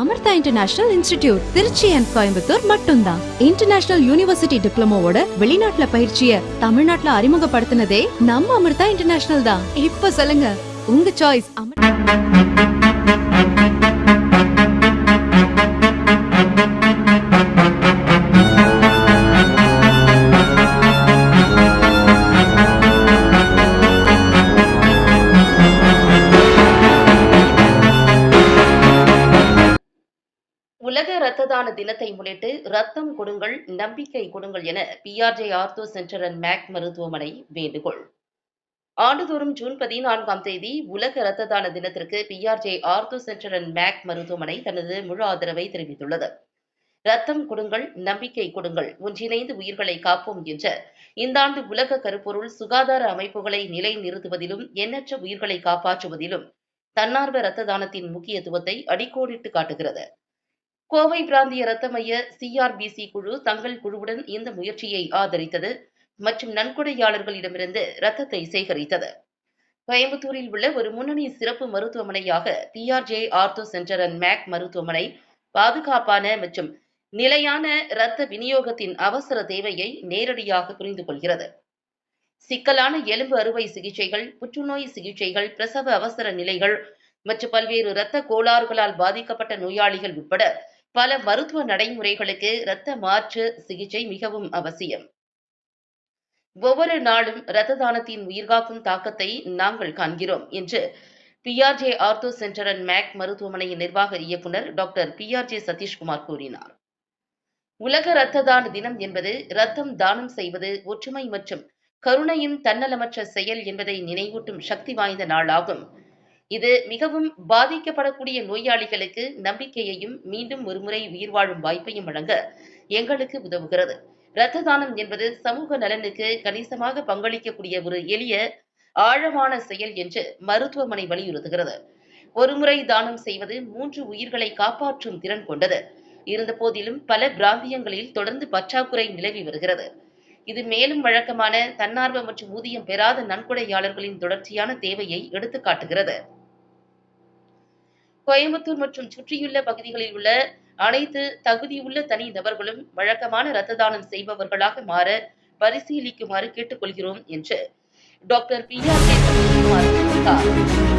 Amrita international institute Tiruchi and Coimbatore மட்டும்தான். International university டிப்ளமோவோட வெளிநாட்டுல பயிற்சிய தமிழ்நாட்டுல அறிமுகப்படுத்தினதே நம்ம அமிர்தா இன்டர்நேஷனல் தான். இப்ப சொல்லுங்க. உங்க சாய்ஸ் அமிர்தா உலக இரத்த தான தினத்தை முன்னிட்டு ரத்தம் கொடுங்கள் நம்பிக்கை கொடுங்கள் என BRJ ortho centre and Mac மருத்துவமனை வேண்டுகோள். ஆண்டுதோறும் ஜூன் பதினான்காம் தேதி உலக இரத்த தான தினத்திற்கு BRJ ortho centre and Mac மருத்துவமனை தனது முழு ஆதரவை தெரிவித்துள்ளது. ரத்தம் கொடுங்கள் நம்பிக்கை கொடுங்கள் ஒன்றிணைந்து உயிர்களை காப்போம் என்ற இந்த ஆண்டு உலக கருப்பொருள் சுகாதார அமைப்புகளை நிலைநிறுத்துவதிலும் எண்ணற்ற உயிர்களை காப்பாற்றுவதிலும் தன்னார்வ இரத்த தானத்தின் முக்கியத்துவத்தை அடிக்கோடிட்டு காட்டுகிறது. கோவை பிராந்திய ரத்த மைய சிஆர்பிசி குழு தங்கள் குழுவுடன் இந்த முயற்சியை ஆதரித்தது மற்றும் நன்கொடையாளர்களிடமிருந்து ரத்தத்தை சேகரித்தது. கோயம்புத்தூரில் உள்ள ஒரு முன்னணி சிறப்பு மருத்துவமனையாக BRJ ortho centre and Mac மருத்துவமனை பாதுகாப்பான மற்றும் நிலையான இரத்த விநியோகத்தின் அவசர தேவையை நேரடியாக புரிந்து கொள்கிறது. சிக்கலான எலும்பு அறுவை சிகிச்சைகள் புற்றுநோய் சிகிச்சைகள் பிரசவ அவசர நிலைகள் மற்றும் பல்வேறு இரத்த கோளாறுகளால் பாதிக்கப்பட்ட நோயாளிகள் உட்பட பல மருத்துவ நடைமுறைகளுக்கு இரத்த மாற்று சிகிச்சை மிகவும் அவசியம். ஒவ்வொரு நாளும் இரத்த தானத்தின் உயிர்காக்கும் தாக்கத்தை நாங்கள் காண்கிறோம் என்று BRJ ortho centre and Mac மருத்துவமனையின் நிர்வாக இயக்குனர் டாக்டர் பிஆர்ஜே சதீஷ்குமார் கூறினார். உலக இரத்த தான தினம் என்பது இரத்தம் தானம் செய்வது ஒற்றுமை மற்றும் கருணையின் தன்னலமற்ற செயல் என்பதை நினைவூட்டும் சக்தி வாய்ந்த நாளாகும். இது மிகவும் பாதிக்கப்படக்கூடிய நோயாளிகளுக்கு நம்பிக்கையையும் மீண்டும் ஒருமுறை உயிர் வாழும் வாய்ப்பையும் வழங்க எங்களுக்கு உதவுகிறது. இரத்த தானம் என்பது சமூக நலனுக்கு கணிசமாக பங்களிக்கக்கூடிய ஒரு எளிய ஆழமான செயல் என்று மருத்துவமனை வலியுறுத்துகிறது. ஒருமுறை தானம் செய்வது மூன்று உயிர்களை காப்பாற்றும் திறன் கொண்டது. இருந்த போதிலும் பல பிராந்தியங்களில் தொடர்ந்து பற்றாக்குறை நிலவி வருகிறது. இது மேலும் வழக்கமான தன்னார்வ மற்றும் ஊதியம் பெறாத நன்கொடையாளர்களின் தொடர்ச்சியான தேவையை எடுத்துக்காட்டுகிறது. கோயம்புத்தூர் மற்றும் சுற்றியுள்ள பகுதிகளில் உள்ள அனைத்து தகுதியுள்ள தனி நபர்களும் வழக்கமான இரத்த தானம் செய்பவர்களாக மாற பரிசீலிக்குமாறு கேட்டுக்கொள்கிறோம் என்று டாக்டர் பி ஆர் கே தெரிவித்தார்